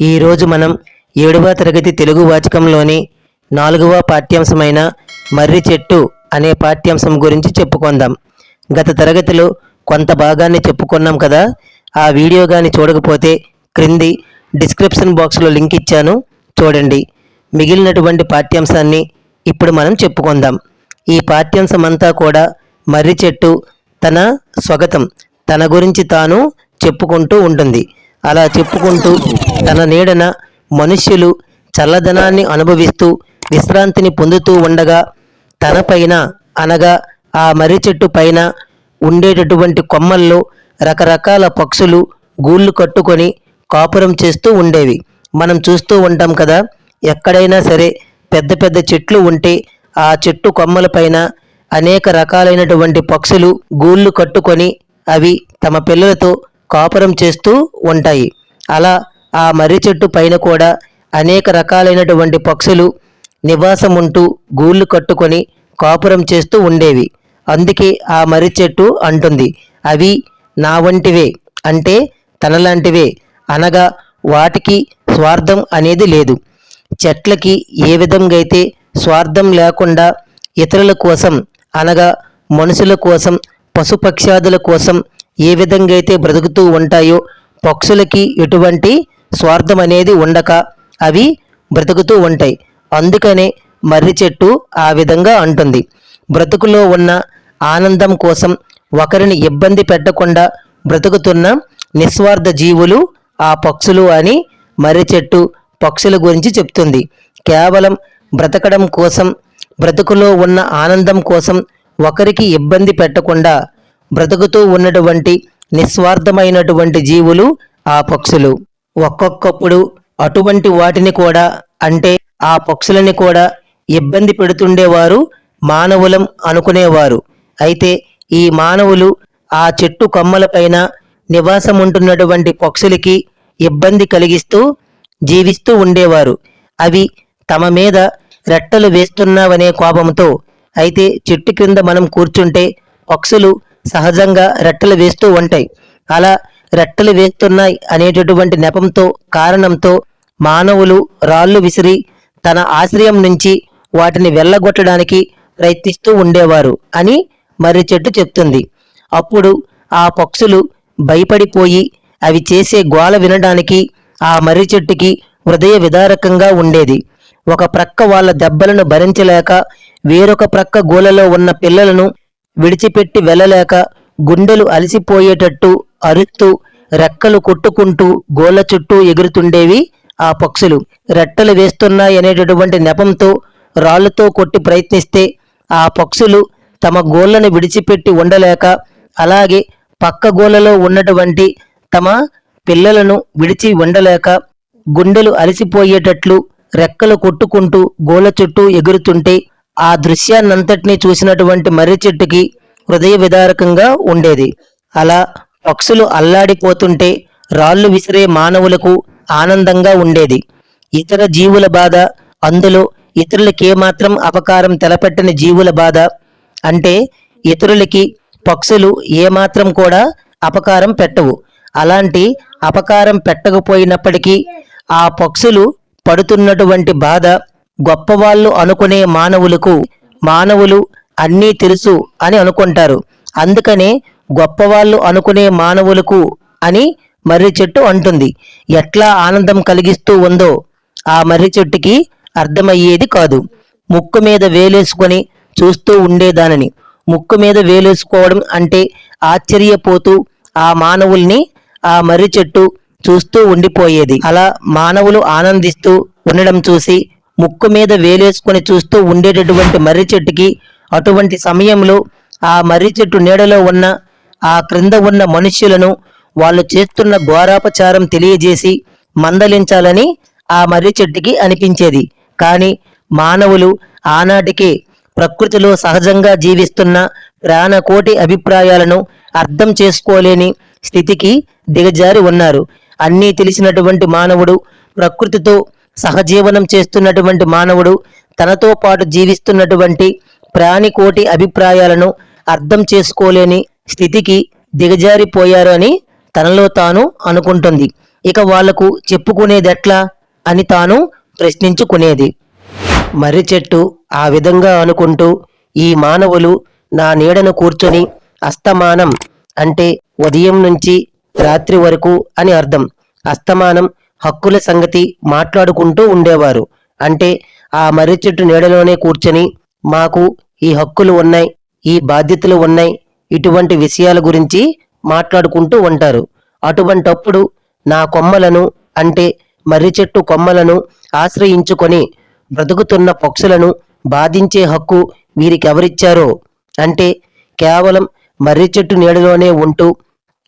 ఈరోజు మనం ఏడవ తరగతి తెలుగు వాచకంలోని నాలుగవ పాఠ్యాంశమైన మర్రి చెట్టు అనే పాఠ్యాంశం గురించి చెప్పుకుందాం. గత తరగతిలో కొంత భాగాన్ని చెప్పుకున్నాం కదా. ఆ వీడియో కానీ చూడకపోతే క్రింది డిస్క్రిప్షన్ బాక్స్లో లింక్ ఇచ్చాను. చూడండి. మిగిలినటువంటి పాఠ్యాంశాన్ని ఇప్పుడు మనం చెప్పుకుందాం. ఈ పాఠ్యాంశం అంతా కూడా మర్రి చెట్టు తన స్వగతం తన గురించి తాను చెప్పుకుంటూ ఉంటుంది. అలా చెప్పుకుంటూ తన నీడన మనుష్యులు చల్లదనాన్ని అనుభవిస్తూ విశ్రాంతిని పొందుతూ ఉండగా తన పైన అనగా ఆ మర్రి చెట్టు పైన ఉండేటటువంటి కొమ్మల్లో రకరకాల పక్షులు గూళ్ళు కట్టుకొని కాపురం చేస్తూ ఉండేవి. మనం చూస్తూ ఉంటాం కదా ఎక్కడైనా సరే పెద్ద పెద్ద చెట్లు ఉంటే ఆ చెట్టు కొమ్మలపైన అనేక రకాలైనటువంటి పక్షులు గూళ్ళు కట్టుకొని అవి తమ పిల్లలతో కాపురం చేస్తూ ఉంటాయి. అలా ఆ మర్రి చెట్టు పైన కూడా అనేక రకాలైనటువంటి పక్షులు నివాసం ఉంటూ గూళ్ళు కట్టుకొని కాపురం చేస్తూ ఉండేవి. అందుకే ఆ మర్రి చెట్టు అంటుంది అవి నా వంటివే అంటే తనలాంటివే. అనగా వాటికి స్వార్థం అనేది లేదు. చెట్లకి ఏ విధంగా అయితే స్వార్థం లేకుండా ఇతరుల కోసం అనగా మనుషుల కోసం పశుపక్షాదుల కోసం ఏ విధంగా అయితే బ్రతుకుతూ ఉంటాయో పక్షులకి ఎటువంటి స్వార్థం అనేది ఉండక అవి బ్రతుకుతూ ఉంటాయి. అందుకనే మర్రి చెట్టు ఆ విధంగా అంటుంది. బ్రతుకులో ఉన్న ఆనందం కోసం ఒకరిని ఇబ్బంది పెట్టకుండా బ్రతుకుతున్న నిస్వార్థ జీవులు ఆ పక్షులు అని మర్రి చెట్టు పక్షుల గురించి చెప్తుంది. కేవలం బ్రతకడం కోసం బ్రతుకులో ఉన్న ఆనందం కోసం ఒకరికి ఇబ్బంది పెట్టకుండా బ్రతుకుతూ ఉన్నటువంటి నిస్వార్థమైనటువంటి జీవులు ఆ పక్షులు. ఒక్కొక్కప్పుడు అటువంటి వాటిని కూడా అంటే ఆ పక్షులని కూడా ఇబ్బంది పెడుతుండేవారు మానవులం అనుకునేవారు. అయితే ఈ మానవులు ఆ చెట్టు కొమ్మలపైన నివాసం ఉంటున్నటువంటి పక్షులకి ఇబ్బంది కలిగిస్తూ జీవిస్తూ ఉండేవారు. అవి తమ మీద రెట్టలు వేస్తున్నావనే కోపంతో అయితే చెట్టు క్రింద మనం కూర్చుంటే పక్షులు సహజంగా రెట్టలు వేస్తూ ఉంటాయి. అలా రెట్టలు వేస్తున్నాయి అనేటటువంటి నెపంతో కారణంతో మానవులు రాళ్ళు విసిరి తన ఆశ్రయం నుంచి వాటిని వెళ్ళగొట్టడానికి ప్రయత్నిస్తూ ఉండేవారు అని మర్రి చెట్టు చెప్తుంది. అప్పుడు ఆ పక్షులు భయపడిపోయి అవి చేసే గోల వినడానికి ఆ మర్రి చెట్టుకి హృదయ విదారకంగా ఉండేది. ఒక ప్రక్క వాళ్ళ దెబ్బలను భరించలేక వేరొక ప్రక్క గోలలో ఉన్న పిల్లలను విడిచిపెట్టి వెళ్ళలేక గుండెలు అలసిపోయేటట్టు అరుస్తూ రెక్కలు కొట్టుకుంటూ గోళ్ళ చుట్టూ ఎగురుతుండేవి ఆ పక్షులు. రెట్టలు వేస్తున్నాయనేటటువంటి నెపంతో రాళ్ళతో కొట్టి ప్రయత్నిస్తే ఆ పక్షులు తమ గోళ్ళను విడిచిపెట్టి ఉండలేక అలాగే పక్క గోళ్ళలో ఉన్నటువంటి తమ పిల్లలను విడిచి ఉండలేక గుండెలు అలసిపోయేటట్లు రెక్కలు కొట్టుకుంటూ గోల చుట్టూ ఎగురుతుంటే ఆ దృశ్యాన్నంతటినీ చూసినటువంటి మర్రి చెట్టుకి హృదయ విదారకంగా ఉండేది. అలా పక్షులు అల్లాడిపోతుంటే రాళ్ళు విసిరే మానవులకు ఆనందంగా ఉండేది. ఇతర జీవుల బాధ అందులో ఇతరులకేమాత్రం అపకారం తెలపెట్టని జీవుల బాధ అంటే ఇతరులకి పక్షులు ఏమాత్రం కూడా అపకారం పెట్టవు. అలాంటి అపకారం పెట్టకపోయినప్పటికీ ఆ పక్షులు పడుతున్నటువంటి బాధ గొప్పవాళ్ళు అనుకునే మానవులకు మానవులు అన్నీ తెలుసు అని అనుకుంటారు. అందుకనే గొప్పవాళ్ళు అనుకునే మానవులకు అని మర్రి చెట్టు అంటుంది. ఎట్లా ఆనందం కలిగిస్తూ ఉందో ఆ మర్రి చెట్టుకి అర్థమయ్యేది కాదు. ముక్కు మీద వేలేసుకొని చూస్తూ ఉండేదానని. ముక్కు మీద వేలేసుకోవడం అంటే ఆశ్చర్యపోతూ ఆ మానవుల్ని ఆ మర్రి చెట్టు చూస్తూ ఉండిపోయేది. అలా మానవులు ఆనందిస్తూ ఉండడం చూసి ముక్కు మీద వేలేసుకొని చూస్తూ ఉండేటటువంటి మర్రి చెట్టుకి అటువంటి సమయంలో ఆ మర్రి చెట్టు నీడలో ఉన్న ఆ క్రింద ఉన్న మనుష్యులను వాళ్ళు చేస్తున్న ఘోరాపచారం తెలియజేసి మందలించాలని ఆ మర్రి చెట్టుకి అనిపించేది. కానీ మానవులు ఆనాటికే ప్రకృతిలో సహజంగా జీవిస్తున్న ప్రాణకోటి అభిప్రాయాలను అర్థం చేసుకోలేని స్థితికి దిగజారి ఉన్నారు. అన్నీ తెలిసినటువంటి మానవుడు ప్రకృతితో సహజీవనం చేస్తున్నటువంటి మానవుడు తనతో పాటు జీవిస్తున్నటువంటి ప్రాణికోటి అభిప్రాయాలను అర్థం చేసుకోలేని స్థితికి దిగజారిపోయారు అని తనలో తాను అనుకుంటుంది. ఇక వాళ్ళకు చెప్పుకునేదెట్లా అని తాను ప్రశ్నించుకునేది. మర్రి చెట్టు ఆ విధంగా అనుకుంటూ ఈ మానవులు నా నీడను కూర్చొని అస్తమానం అంటే ఉదయం నుంచి రాత్రి వరకు అని అర్థం. అస్తమానం హక్కుల సంగతి మాట్లాడుకుంటూ ఉండేవారు. అంటే ఆ మర్రి చెట్టు నీడలోనే కూర్చొని మాకు ఈ హక్కులు ఉన్నాయి ఈ బాధ్యతలు ఉన్నాయి ఇటువంటి విషయాల గురించి మాట్లాడుకుంటూ ఉంటారు. అటువంటప్పుడు నా కొమ్మలను అంటే మర్రి చెట్టు కొమ్మలను ఆశ్రయించుకొని బ్రతుకుతున్న పక్షులను బాధించే హక్కు వీరికి ఎవరిచ్చారో అంటే కేవలం మర్రి చెట్టు నీడలోనే ఉంటూ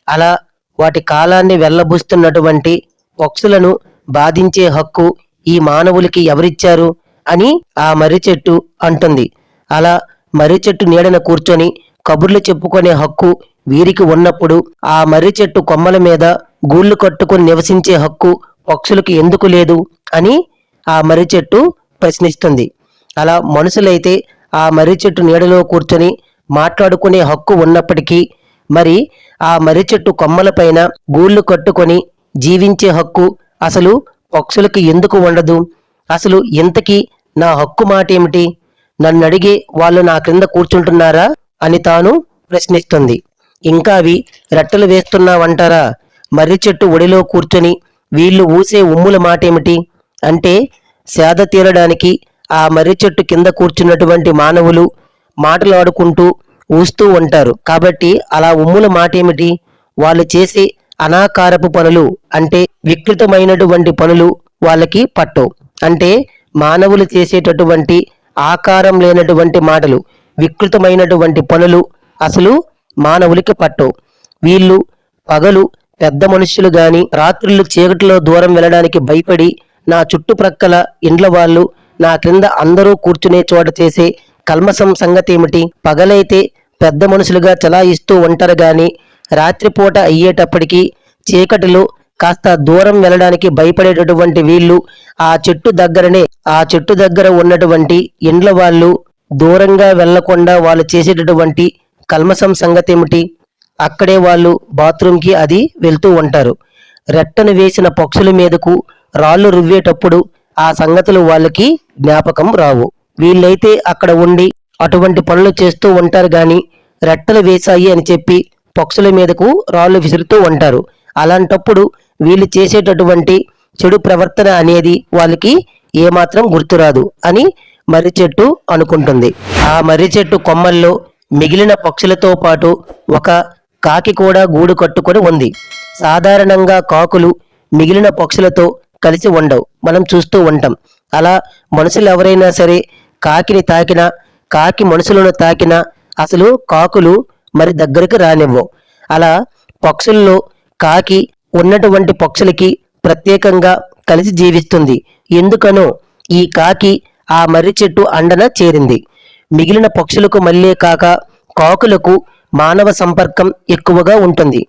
అలా వాటి కాలాన్ని వెళ్ళబుస్తున్నటువంటి పక్షులను బాధించే హక్కు ఈ మానవులకి ఎవరిచ్చారు అని ఆ మర్రి చెట్టు అంటుంది. అలా మర్రి చెట్టు నీడన కూర్చొని కబుర్లు చెప్పుకునే హక్కు వీరికి ఉన్నప్పుడు ఆ మర్రి చెట్టు కొమ్మల మీద గూళ్ళు కట్టుకుని నివసించే హక్కు పక్షులకు ఎందుకు లేదు అని ఆ మర్రి చెట్టు ప్రశ్నిస్తుంది. అలా మనుషులైతే ఆ మర్రి చెట్టు నీడలో కూర్చొని మాట్లాడుకునే హక్కు ఉన్నప్పటికీ మరి ఆ మర్రి చెట్టు కొమ్మలపైన గూళ్ళు కట్టుకొని జీవించే హక్కు అసలు పక్షులకి ఎందుకు ఉండదు అసలు ఇంతకీ నా హక్కు మాట ఏమిటి నన్ను అడిగే వాళ్ళు నా క్రింద కూర్చుంటున్నారా? అని తాను ప్రశ్నిస్తుంది. ఇంకా అవి రెట్టలు వేస్తున్నావంటారా? మర్రి చెట్టు ఒడిలో కూర్చొని వీళ్ళు ఊసే ఉమ్ముల మాటేమిటి? అంటే సేద తీరడానికి ఆ మర్రి చెట్టు కింద కూర్చున్నటువంటి మానవులు మాటలాడుకుంటూ ఊస్తూ ఉంటారు. కాబట్టి అలా ఉమ్ముల మాటేమిటి? వాళ్ళు చేసే అనాకారపు పనులు అంటే వికృతమైనటువంటి పనులు వాళ్ళకి పట్టవు. అంటే మానవులు చేసేటటువంటి ఆకారం లేనటువంటి మాటలు వికృతమైనటువంటి పనులు అసలు మానవులకి పట్టవు. వీళ్ళు పగలు పెద్ద మనుషులు గాని రాత్రులు చీకటిలో దూరం వెళ్ళడానికి భయపడి నా చుట్టుప్రక్కల ఇండ్ల వాళ్ళు నా క్రింద అందరూ కూర్చునే చోట చేసే కల్మసం సంగతి ఏమిటి పగలైతే పెద్ద మనుషులుగా చలాయిస్తూ ఉంటారు గాని రాత్రిపూట అయ్యేటప్పటికీ చీకటిలో కాస్త దూరం వెళ్ళడానికి భయపడేటటువంటి వీళ్ళు ఆ చెట్టు దగ్గరనే ఆ చెట్టు దగ్గర ఉన్నటువంటి ఇండ్ల వాళ్ళు దూరంగా వెళ్ళకుండా వాళ్ళు చేసేటటువంటి కల్మసం సంగతి ఏమిటి అక్కడే వాళ్ళు బాత్రూంకి అది వెళ్తూ ఉంటారు. రెట్టను వేసిన పక్షుల మీదకు రాళ్ళు రువ్వేటప్పుడు ఆ సంగతులు వాళ్ళకి జ్ఞాపకం రావు. వీళ్ళైతే అక్కడ ఉండి అటువంటి పనులు చేస్తూ ఉంటారు గాని రెట్టలు వేశాయి అని చెప్పి పక్షుల మీదకు రాళ్ళు విసురుతూ ఉంటారు. అలాంటప్పుడు వీళ్ళు చేసేటటువంటి చెడు ప్రవర్తన అనేది వాళ్ళకి ఏమాత్రం గుర్తురాదు అని మర్రి చెట్టు అనుకుంటుంది. ఆ మర్రి చెట్టు కొమ్మల్లో మిగిలిన పక్షులతో పాటు ఒక కాకి కూడా గూడు కట్టుకొని ఉంది. సాధారణంగా కాకులు మిగిలిన పక్షులతో కలిసి ఉండవు. మనం చూస్తూ ఉంటాం. అలా మనుషులు ఎవరైనా సరే కాకిని తాకినా కాకి మనుషులను తాకినా అసలు కాకులు మరి దగ్గరికి రానివ్వవు అలా పక్షుల్లో కాకి ఉన్నటువంటి పక్షులకి ప్రత్యేకంగా కలిసి జీవిస్తుంది. ఎందుకనో ఈ కాకి ఆ మర్రి చెట్టు అండన చేరింది. మిగిలిన పక్షులకు మళ్ళీ కాక కాకులకు మానవ సంపర్కం ఎక్కువగా ఉంటుంది.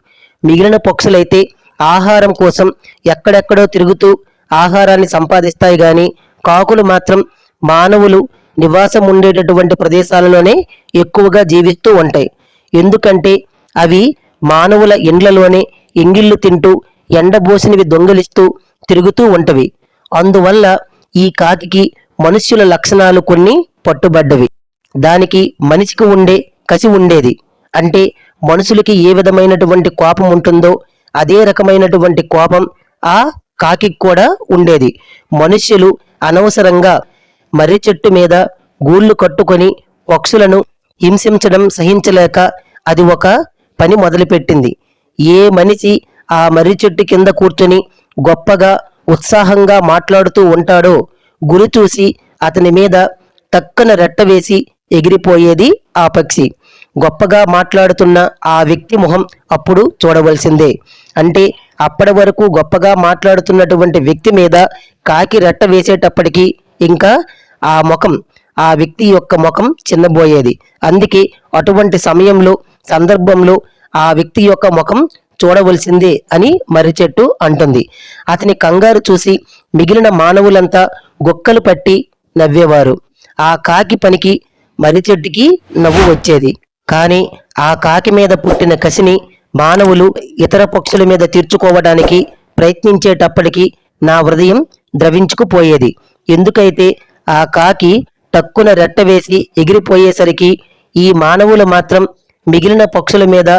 మిగిలిన పక్షులైతే ఆహారం కోసం ఎక్కడెక్కడో తిరుగుతూ ఆహారాన్ని సంపాదిస్తాయి గాని కాకులు మాత్రం మానవులు నివాసం ఉండేటటువంటి ప్రదేశాలలోనే ఎక్కువగా జీవిస్తూ ఉంటాయి. ఎందుకంటే అవి మానవుల ఇండ్లలోనే ఎంగిళ్ళు తింటూ ఎండబోసినవి దొంగలిస్తూ తిరుగుతూ ఉంటవి. అందువల్ల ఈ కాకికి మనుష్యుల లక్షణాలు కొన్ని పట్టుబడ్డవి. దానికి మనిషికి ఉండే కసి ఉండేది. అంటే మనుషులకి ఏ విధమైనటువంటి కోపం ఉంటుందో అదే రకమైనటువంటి కోపం ఆ కాకి కూడా ఉండేది. మనుష్యులు అనవసరంగా మర్రి చెట్టు మీద గూళ్ళు కట్టుకొని పక్షులను హింసించడం సహించలేక అది ఒక పని మొదలుపెట్టింది. ఏ మనిషి ఆ మర్రి చెట్టు కింద కూర్చొని గొప్పగా ఉత్సాహంగా మాట్లాడుతూ ఉంటాడో గురి చూసి అతని మీద టక్కన రెట్ట వేసి ఎగిరిపోయేది ఆ పక్షి. గొప్పగా మాట్లాడుతున్న ఆ వ్యక్తి మొహం అప్పుడు చూడవలసిందే. అంటే అప్పటి వరకు గొప్పగా మాట్లాడుతున్నటువంటి వ్యక్తి మీద కాకి రెట్ట వేసేటప్పటికీ ఇంకా ఆ ముఖం ఆ వ్యక్తి యొక్క ముఖం చిన్నబోయేది. అందుకే అటువంటి సమయంలో సందర్భంలో ఆ వ్యక్తి యొక్క ముఖం చూడవలసిందే అని మర్రి చెట్టు అంటుంది. అతని కంగారు చూసి మిగిలిన మానవులంతా గుక్కలు పట్టి నవ్వేవారు. ఆ కాకి పనికి మర్రి చెట్టుకి నవ్వు వచ్చేది. కానీ ఆ కాకి మీద పుట్టిన కసిని మానవులు ఇతర పక్షుల మీద తీర్చుకోవడానికి ప్రయత్నించేటప్పటికి నా హృదయం ద్రవించుకుపోయేది. ఎందుకైతే ఆ కాకి టక్కున రెట్టవేసి ఎగిరిపోయేసరికి ఈ మానవులు మాత్రం మిగిలిన పక్షుల మీద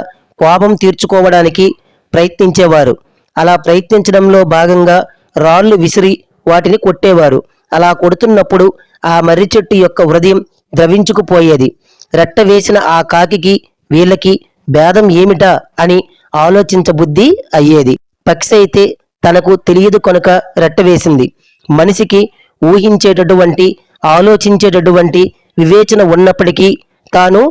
కోపం తీర్చుకోవడానికి ప్రయత్నించేవారు. అలా ప్రయత్నించడంలో భాగంగా రాళ్ళు విసిరి వాటిని కొట్టేవారు. అలా కొడుతున్నప్పుడు ఆ మర్రి చెట్టు యొక్క హృదయం ద్రవించుకుపోయేది. రెట్ట వేసిన ఆ కాకికి వీళ్ళకి భేదం ఏమిటా అని ఆలోచించబుద్ధి అయ్యేది. పక్షి అయితే తనకు తెలియదు కనుక రెట్టవేసింది మనిషికి ఊహించేటటువంటి ఆలోచించేటటువంటి వివేచన ఉన్నప్పటికీ తాను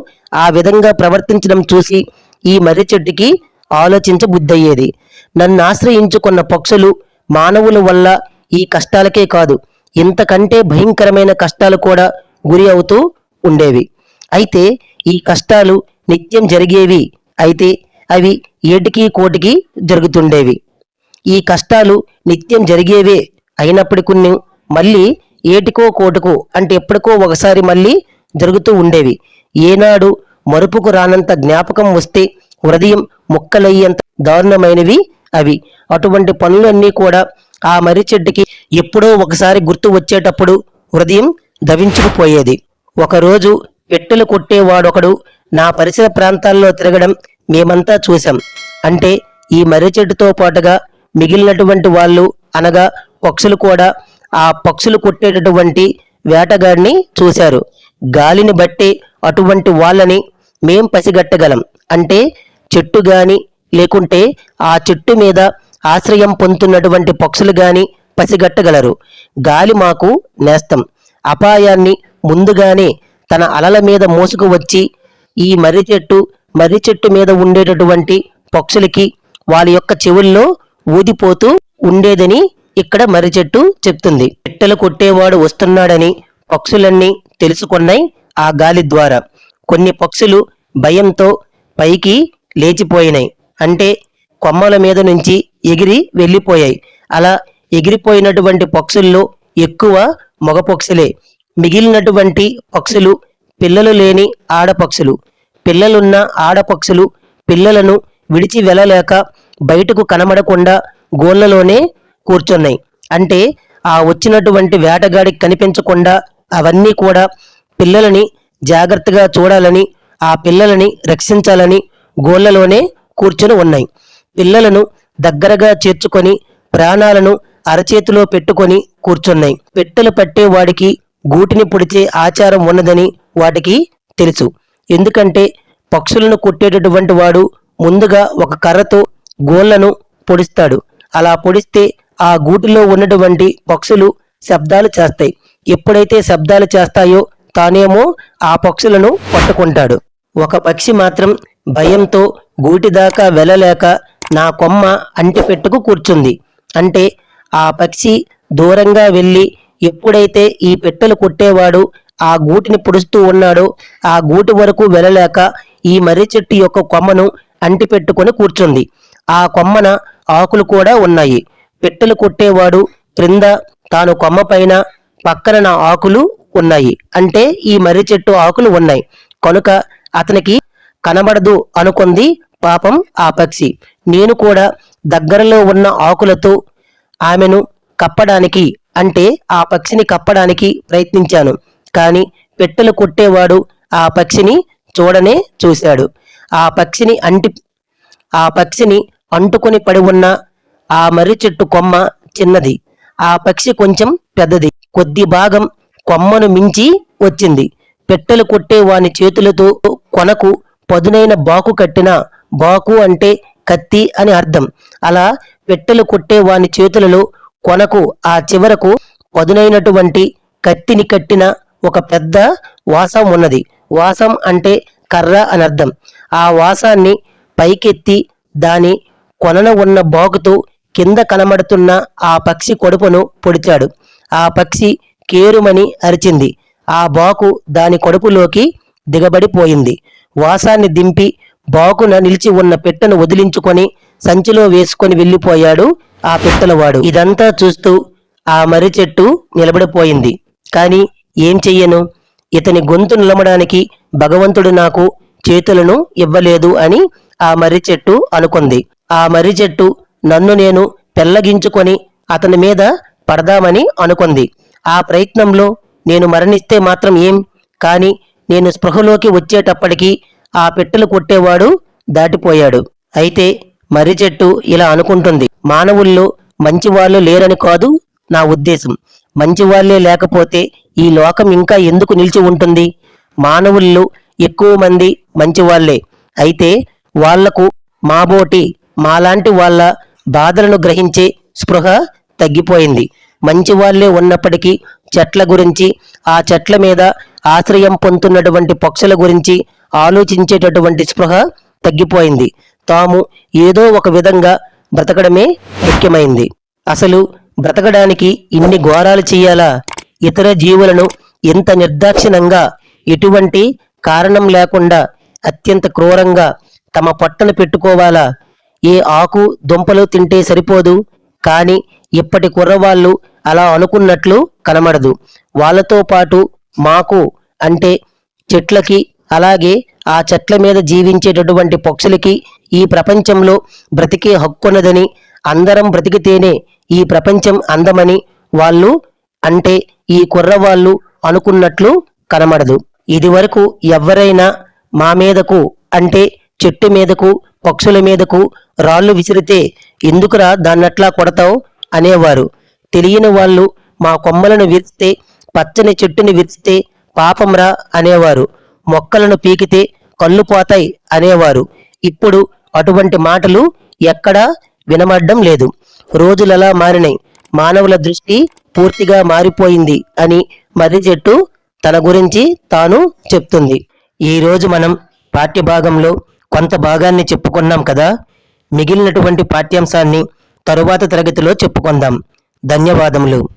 ఆ విధంగా ప్రవర్తించడం చూసి ఈ మర్రి చెట్టుకి ఆలోచించబుద్ధయ్యేది. నన్ను ఆశ్రయించుకున్న పక్షులు మానవుల వల్ల ఈ కష్టాలకే కాదు ఇంతకంటే భయంకరమైన కష్టాలు కూడా గురి అవుతూ ఉండేవి. అయితే ఈ కష్టాలు నిత్యం జరిగేవి అయితే అవి ఏటికి కోటికి జరుగుతుండేవి. ఈ కష్టాలు నిత్యం జరిగేవే అయినప్పటికీ మళ్ళీ ఏటికో కోటుకో అంటే ఎప్పటికో ఒకసారి మళ్ళీ జరుగుతూ ఉండేవి. ఏనాడు మరుపుకు రానంత జ్ఞాపకం వస్తే హృదయం ముక్కలయ్యేంత దారుణమైనవి అవి. అటువంటి పనులన్నీ కూడా ఆ మర్రి చెట్టుకి ఎప్పుడో ఒకసారి గుర్తు వచ్చేటప్పుడు హృదయం దవించుకుపోయేది ఒకరోజు పెట్టెలు కొట్టేవాడొకడు నా పరిసర ప్రాంతాల్లో తిరగడం మేమంతా చూశాం. అంటే ఈ మర్రి చెట్టుతో పాటుగా మిగిలినటువంటి వాళ్ళు అనగా పక్షులు కూడా ఆ పక్షులు కొట్టేటటువంటి వేటగాడిని చూశారు. గాలిని బట్టి అటువంటి వాళ్ళని మేం పసిగట్టగలం. అంటే చెట్టు గాని లేకుంటే ఆ చెట్టు మీద ఆశ్రయం పొందుతున్నటువంటి పక్షులు గాని పసిగట్టగలరు. గాలి మాకు నేస్తం. అపాయాన్ని ముందుగానే తన అలల మీద మోసుకు వచ్చి ఈ మర్రి చెట్టు మర్రి చెట్టు మీద ఉండేటటువంటి పక్షులకి వాళ్ళ యొక్క చెవుల్లో ఊదిపోతూ ఉండేదని ఇక్కడ మర్రి చెట్టు చెప్తుంది. పిట్టలు కొట్టేవాడు వస్తున్నాడని పక్షులన్నీ తెలుసుకున్నాయి ఆ గాలి ద్వారా. కొన్ని పక్షులు భయంతో పైకి లేచిపోయినాయి. అంటే కొమ్మల మీద నుంచి ఎగిరి వెళ్ళిపోయాయి. అలా ఎగిరిపోయినటువంటి పక్షుల్లో ఎక్కువ మగ పక్షులే. మిగిలినటువంటి పక్షులు పిల్లలు లేని ఆడపక్షులు పిల్లలున్న ఆడపక్షులు పిల్లలను విడిచి వెళ్ళలేక బయటకు కనబడకుండా గోళ్ళలోనే కూర్చున్నాయి. అంటే ఆ వచ్చినటువంటి వేటగాడికి కనిపించకుండా అవన్నీ కూడా పిల్లలని జాగ్రత్తగా చూడాలని ఆ పిల్లలని రక్షించాలని గోళ్ళలోనే కూర్చొని ఉన్నాయి. పిల్లలను దగ్గరగా చేర్చుకొని ప్రాణాలను అరచేతిలో పెట్టుకొని కూర్చున్నాయి. పెట్టెలు పట్టే వాడికి గూటిని పొడిచే ఆచారం ఉన్నదని వాటికి తెలుసు. ఎందుకంటే పక్షులను కొట్టేటటువంటి వాడు ముందుగా ఒక కర్రతో గోళ్ళను పొడిస్తాడు. అలా పొడిస్తే ఆ గూటిలో ఉన్నటువంటి పక్షులు శబ్దాలు చేస్తాయి. ఎప్పుడైతే శబ్దాలు చేస్తాయో తానేమో ఆ పక్షులను పట్టుకుంటాడు. ఒక పక్షి మాత్రం భయంతో గూటి దాకా వెళ్ళలేక నా కొమ్మ అంటిపెట్టుకు కూర్చుంది. అంటే ఆ పక్షి దూరంగా వెళ్ళి ఎప్పుడైతే ఈ పెట్టెలు కొట్టేవాడు ఆ గూటిని పొడుస్తూ ఉన్నాడో ఆ గూటి వరకు వెళ్ళలేక ఈ మర్రి చెట్టు యొక్క కొమ్మను అంటిపెట్టుకొని కూర్చుంది. ఆ కొమ్మన ఆకులు కూడా ఉన్నాయి. పెట్టెలు కొట్టేవాడు క్రింద తాను కొమ్మ పైన పక్కన నా ఆకులు ఉన్నాయి. అంటే ఈ మర్రి చెట్టు ఆకులు ఉన్నాయి. కనుక అతనికి కనబడదు అనుకుంది పాపం ఆ పక్షి. నేను కూడా దగ్గరలో ఉన్న ఆకులతో ఆమెను కప్పడానికి అంటే ఆ పక్షిని కప్పడానికి ప్రయత్నించాను. కానీ పెట్టెలు కొట్టేవాడు ఆ పక్షిని చూడనే చూశాడు. ఆ పక్షిని అంటి ఆ పక్షిని అంటుకొని పడి ఉన్న ఆ మర్రి చెట్టు కొమ్మ చిన్నది. ఆ పక్షి కొంచెం పెద్దది. కొద్ది భాగం కొమ్మను మించి వచ్చింది. పెట్టెలు కొట్టే వాని చేతులతో కొనకు పదునైన బాకు కట్టిన బాకు అంటే కత్తి అని అర్థం. అలా పెట్టెలు కొట్టే వాని చేతులలో కొనకు ఆ చివరకు పదునైనటువంటి కత్తిని కట్టిన ఒక పెద్ద వాసం ఉన్నది. వాసం అంటే కర్ర అని అర్థం. ఆ వాసాన్ని పైకెత్తి దాని కొనన ఉన్న బాకుతో కింద కనబడుతున్న ఆ పక్షి కొడుపును పొడిచాడు. ఆ పక్షి కేరుమని అరిచింది. ఆ బాకు దాని కొడుపులోకి దిగబడిపోయింది. వాసాన్ని దింపి బాకున నిలిచి ఉన్న పెట్టెను వదిలించుకొని సంచిలో వేసుకొని వెళ్ళిపోయాడు ఆ పెట్టెలవాడు. ఇదంతా చూస్తూ ఆ మర్రి చెట్టు నిలబడిపోయింది. కాని ఏం చెయ్యను? ఇతని గొంతు నిలమడానికి భగవంతుడు నాకు చేతులను ఇవ్వలేదు అని ఆ మర్రి చెట్టు అనుకుంది. ఆ మర్రి చెట్టు నన్ను నేను పెల్లగించుకొని అతని మీద పడదామని అనుకుంది. ఆ ప్రయత్నంలో నేను మరణిస్తే మాత్రం ఏం? కానీ నేను స్పృహలోకి వచ్చేటప్పటికి ఆ పెట్టెలు కొట్టేవాడు దాటిపోయాడు. అయితే మర్రి చెట్టు ఇలా అనుకుంటుంది. మానవుల్లో మంచివాళ్ళు లేరని కాదు నా ఉద్దేశం. మంచివాళ్ళే లేకపోతే ఈ లోకం ఇంకా ఎందుకు నిలిచి ఉంటుంది? మానవుల్లో ఎక్కువ మంది మంచివాళ్ళే అయితే వాళ్ళకు మాబోటి మాలాంటి వాళ్ళ బాధలను గ్రహించే స్పృహ తగ్గిపోయింది. మంచి వాళ్ళే ఉన్నప్పటికీ చెట్ల గురించి ఆ చెట్ల మీద ఆశ్రయం పొందుతున్నటువంటి పక్షుల గురించి ఆలోచించేటటువంటి స్పృహ తగ్గిపోయింది. తాము ఏదో ఒక విధంగా బ్రతకడమే ముఖ్యమైంది. అసలు బ్రతకడానికి ఇన్ని ఘోరాలు చేయాలా? ఇతర జీవులను ఇంత నిర్దాక్షిణంగా ఎటువంటి కారణం లేకుండా అత్యంత క్రూరంగా తమ పొట్టను పెట్టుకోవాలా? ఏ ఆకు దుంపలు తింటే సరిపోదు. కానీ ఇప్పటి కుర్రవాళ్ళు అలా అనుకున్నట్లు కనబడదు. వాళ్ళతో పాటు మాకు అంటే చెట్లకి అలాగే ఆ చెట్ల మీద జీవించేటటువంటి పక్షులకి ఈ ప్రపంచంలో బ్రతికే హక్కున్నదని అందరం బ్రతికితేనే ఈ ప్రపంచం అందమని వాళ్ళు అంటే ఈ కుర్రవాళ్ళు అనుకున్నట్లు కనబడదు. ఇదివరకు ఎవరైనా మా మీదకు అంటే చెట్టు మీదకు పక్షుల మీదకు రాళ్ళు విసిరితే ఎందుకురా దాన్నట్లా కొడతావు? అనేవారు. తెలియని వాళ్ళు మా కొమ్మలను విరిస్తే పచ్చని చెట్టుని విరిస్తే పాపంరా అనేవారు. మొక్కలను పీకితే కళ్ళు పోతాయి అనేవారు. ఇప్పుడు అటువంటి మాటలు ఎక్కడా వినమడ్డం లేదు. రోజులలా మారినాయి. మానవుల దృష్టి పూర్తిగా మారిపోయింది అని మర్రి చెట్టు తన గురించి తాను చెప్తుంది. ఈ రోజు మనం పాఠ్యభాగంలో కొంత భాగాన్ని చెప్పుకున్నాం కదా. మిగిలినటువంటి పాఠ్యాంశాన్ని తరువాత తరగతిలో చెప్పుకుందాం. ధన్యవాదములు.